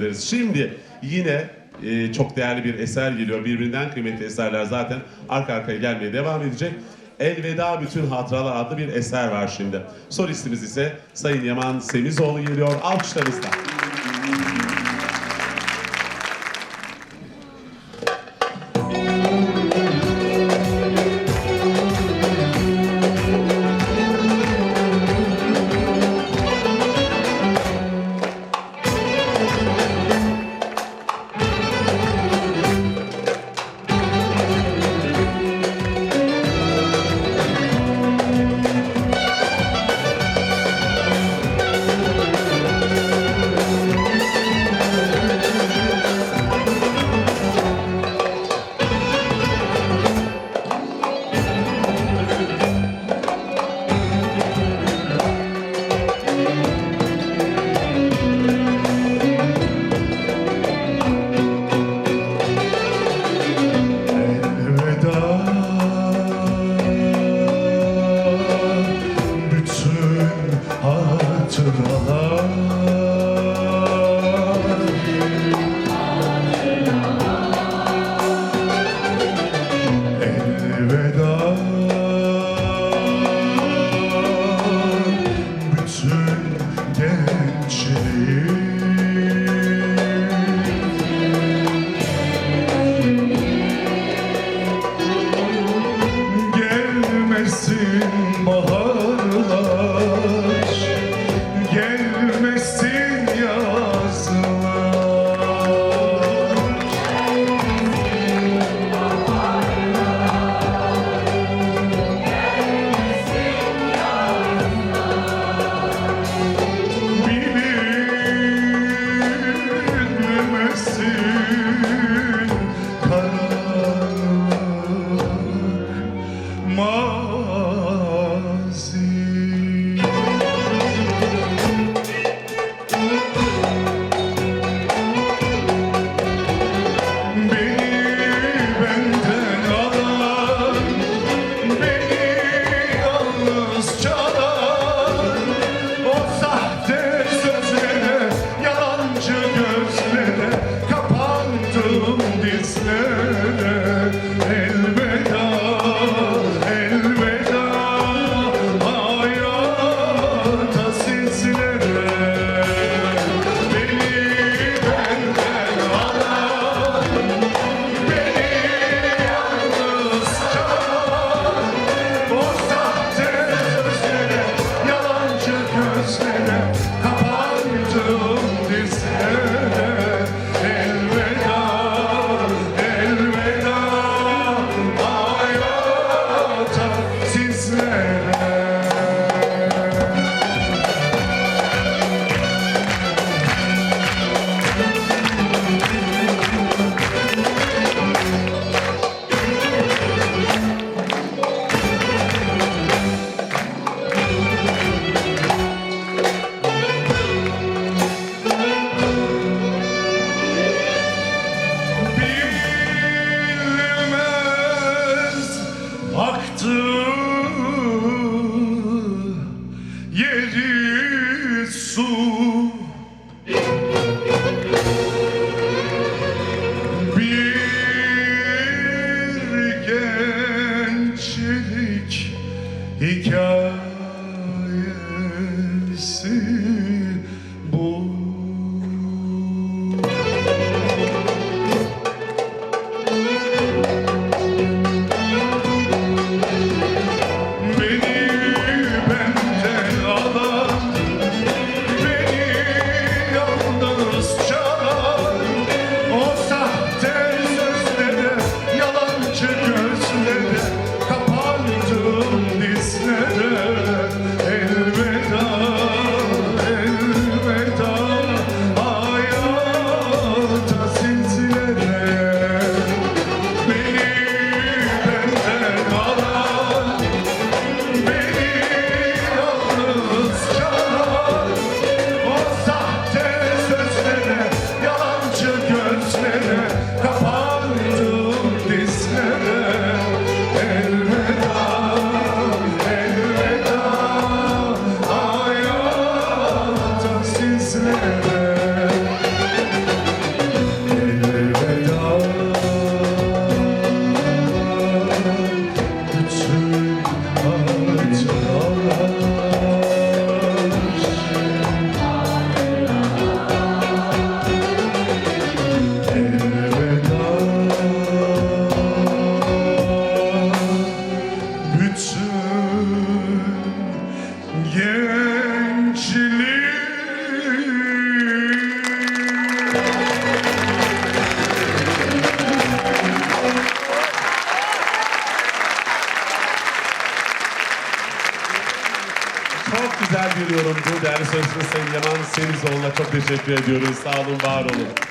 ederiz. Şimdi yine e, çok değerli bir eser geliyor. Birbirinden kıymetli eserler zaten arka arkaya gelmeye devam edecek. Elveda Bütün Hatıralar adlı bir eser var şimdi. Solistimiz ise Sayın Yaman Semizoğlu geliyor. Alkışlarınızla. sim bahtı yeri su. Bir gençlik hikaye güzel bir yorumdu. Değerli sözcü Sayın Yaman Semizoğlu'na çok teşekkür ediyoruz. Sağ olun, var olun.